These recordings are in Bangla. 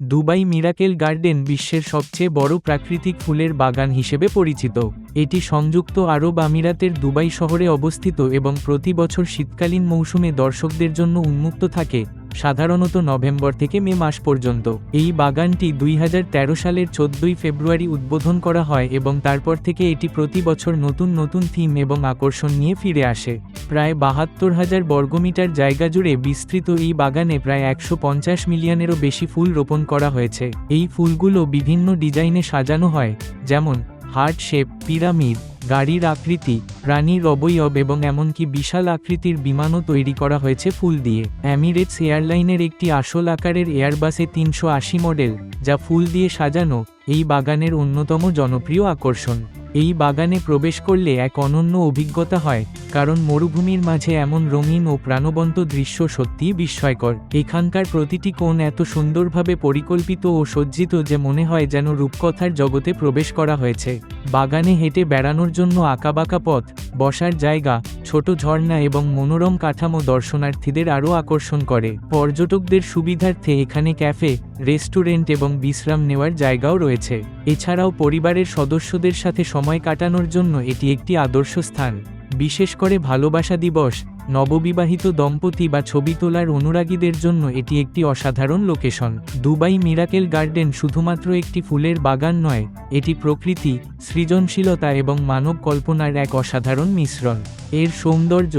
দুবাই মিরাকেল গার্ডেন বিশ্বের সবচেয়ে বড় প্রাকৃতিক ফুলের বাগান হিসেবে পরিচিত। এটি সংযুক্ত আরব আমিরাতের দুবাই শহরে অবস্থিত এবং প্রতি বছর শীতকালীন মৌসুমে দর্শকদের জন্য উন্মুক্ত থাকে। সাধারণত নভেম্বর থেকে মে মাস পর্যন্ত। এই বাগানটি দুই হাজার তেরো সালের চোদ্দই ফেব্রুয়ারি উদ্বোধন করা হয় এবং তারপর থেকে এটি প্রতি বছর নতুন নতুন থিম এবং আকর্ষণ নিয়ে ফিরে আসে। প্রায় বাহাত্তর হাজার বর্গমিটার জায়গা জুড়ে বিস্তৃত এই বাগানে প্রায় একশো পঞ্চাশ মিলিয়নেরও বেশি ফুল রোপণ করা হয়েছে। এই ফুলগুলো বিভিন্ন ডিজাইনে সাজানো হয়, যেমন হার্ট শেপ, পিরামিড, গাড়ির আকৃতি, প্রাণীর অবয়ব এবং এমনকি বিশাল আকৃতির বিমানও তৈরি করা হয়েছে ফুল দিয়ে। অ্যামিরেটস এয়ারলাইনের একটি আসল আকারের এয়ারবাসে তিনশো আশি মডেল, যা ফুল দিয়ে সাজানো, এই বাগানের অন্যতম জনপ্রিয় আকর্ষণ। এই বাগানে প্রবেশ করলে এক অনন্য অভিজ্ঞতা হয়, কারণ মরুভূমির মাঝে এমন রঙিন ও প্রাণবন্ত দৃশ্য সত্যিই বিস্ময়কর। এখানকার প্রতিটি কোণ এত সুন্দরভাবে পরিকল্পিত ও সজ্জিত যে মনে হয় যেন রূপকথার জগতে প্রবেশ করা হয়েছে। বাগানে হেঁটে বেড়ানোর জন্য আঁকাবাঁকা পথ, বসার জায়গা, ছোট ঝর্ণা এবং মনোরম কাঠামো দর্শনার্থীদের আরও আকর্ষণ করে। পর্যটকদের সুবিধার্থে এখানে ক্যাফে, রেস্টুরেন্ট এবং বিশ্রাম নেওয়ার জায়গাও রয়েছে। এছাড়াও পরিবারের সদস্যদের সাথে সময় কাটানোর জন্য এটি একটি আদর্শ স্থান। বিশেষ করে ভালোবাসা দিবস নববিবাহিত দম্পতি বা ছবি তোলার অনুরাগীদের জন্য এটি একটি অসাধারণ লোকেশন। দুবাই মিরাকেল গার্ডেন শুধুমাত্র একটি ফুলের বাগান নয়, এটি প্রকৃতি, সৃজনশীলতা এবং মানব কল্পনার এক অসাধারণ মিশ্রণ। এর সৌন্দর্য,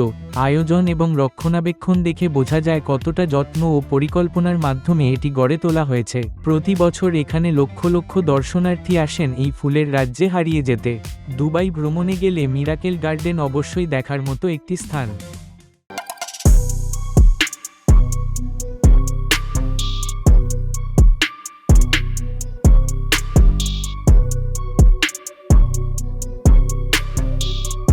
আয়োজন এবং রক্ষণাবেক্ষণ দেখে বোঝা যায় কতটা যত্ন ও পরিকল্পনার মাধ্যমে এটি গড়ে তোলা হয়েছে। প্রতি বছর এখানে লক্ষ লক্ষ দর্শনার্থী আসেন এই ফুলের রাজ্যে হারিয়ে যেতে। দুবাই ভ্রমণে গেলে মিরাকেল গার্ডেন অবশ্যই দেখার মতো একটি স্থান।